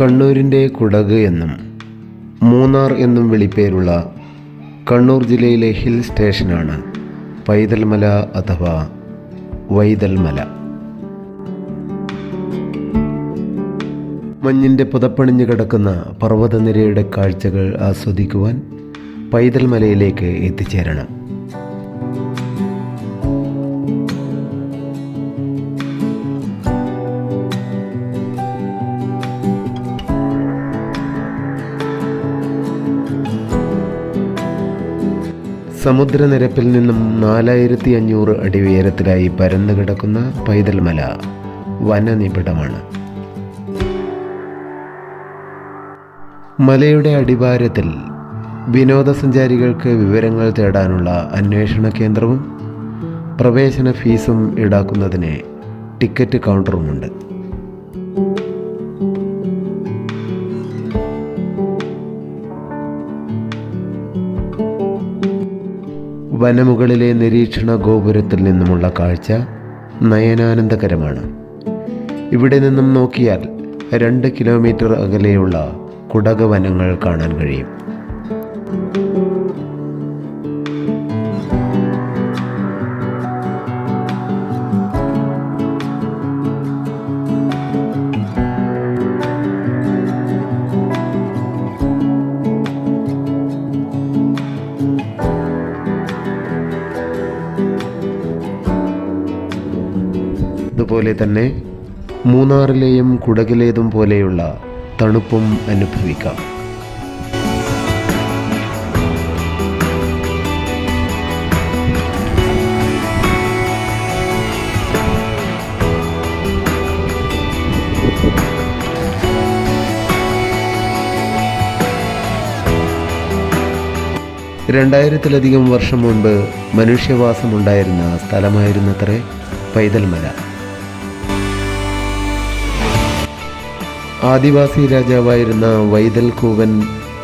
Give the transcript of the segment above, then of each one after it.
കണ്ണൂരിന്റെ കുടക് എന്നും മൂന്നാർ എന്നും വിളിപ്പേരുള്ള കണ്ണൂർ ജില്ലയിലെ ഹിൽ സ്റ്റേഷനാണ് പൈതൽമല അഥവാ വൈതൽമല. മഞ്ഞിന്റെ പുതപ്പണിഞ്ഞു കിടക്കുന്ന പർവതനിരയുടെ കാഴ്ചകൾ ആസ്വദിക്കുവാൻ പൈതൽമലയിലേക്ക് എത്തിച്ചേരണം. സമുദ്രനിരപ്പിൽ നിന്നും നാലായിരത്തി അഞ്ഞൂറ് അടി ഉയരത്തിലായി പരന്നു കിടക്കുന്ന പൈതൽമല വനനിബിഡമാണ്. മലയുടെ അടിവാരത്തിൽ വിനോദസഞ്ചാരികൾക്ക് വിവരങ്ങൾ തേടാനുള്ള അന്വേഷണ കേന്ദ്രവും പ്രവേശന ഫീസും ഈടാക്കുന്നതിന് ടിക്കറ്റ് കൗണ്ടറുമുണ്ട്. വനമുകളിലെ നിരീക്ഷണ ഗോപുരത്തിൽ നിന്നുമുള്ള കാഴ്ച നയനാനന്ദകരമാണ്. ഇവിടെ നിന്നും നോക്കിയാൽ രണ്ട് കിലോമീറ്റർ അകലെയുള്ള കുടക വനങ്ങൾ കാണാൻ കഴിയും. അതുപോലെ തന്നെ മൂന്നാറിലെയും കുടകിലേതും പോലെയുള്ള തണുപ്പും അനുഭവിക്കാം. രണ്ടായിരത്തിലധികം വർഷം മുൻപ് മനുഷ്യവാസമുണ്ടായിരുന്ന സ്ഥലമായിരുന്നത്രേ പൈതൽമല. ആദിവാസി രാജാവായിരുന്ന വൈതൽ കൂവൻ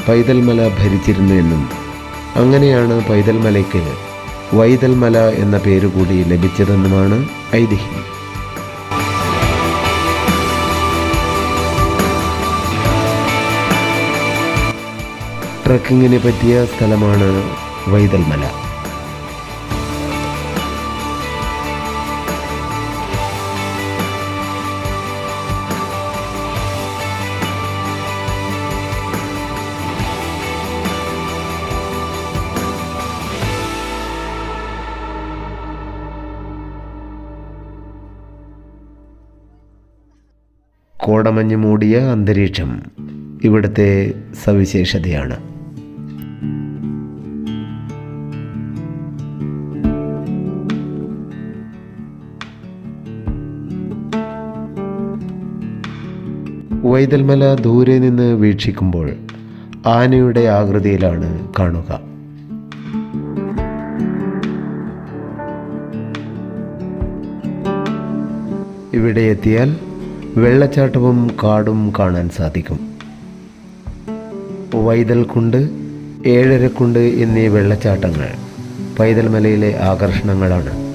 പൈതൽമല ഭരിച്ചിരുന്നു എന്നും അങ്ങനെയാണ് പൈതൽമലയ്ക്ക് വൈതൽമല എന്ന പേരുകൂടി ലഭിച്ചതെന്നുമാണ് ഐതിഹ്യം. ട്രക്കിങ്ങിന് പറ്റിയ സ്ഥലമാണ് വൈതൽമല. കോടമഞ്ഞ് മൂടിയ അന്തരീക്ഷം ഇവിടുത്തെ സവിശേഷതയാണ്. വൈതൽമല ദൂരെ നിന്ന് വീക്ഷിക്കുമ്പോൾ ആനയുടെ ആകൃതിയിലാണ് കാണുക. ഇവിടെ എത്തിയാൽ വെള്ളച്ചാട്ടവും കാടും കാണാൻ സാധിക്കും. വൈതൽക്കുണ്ട് ഏഴരക്കുണ്ട് എന്നീ വെള്ളച്ചാട്ടങ്ങൾ. പൈതൽമലയിലെ ആകർഷണങ്ങളാണ്.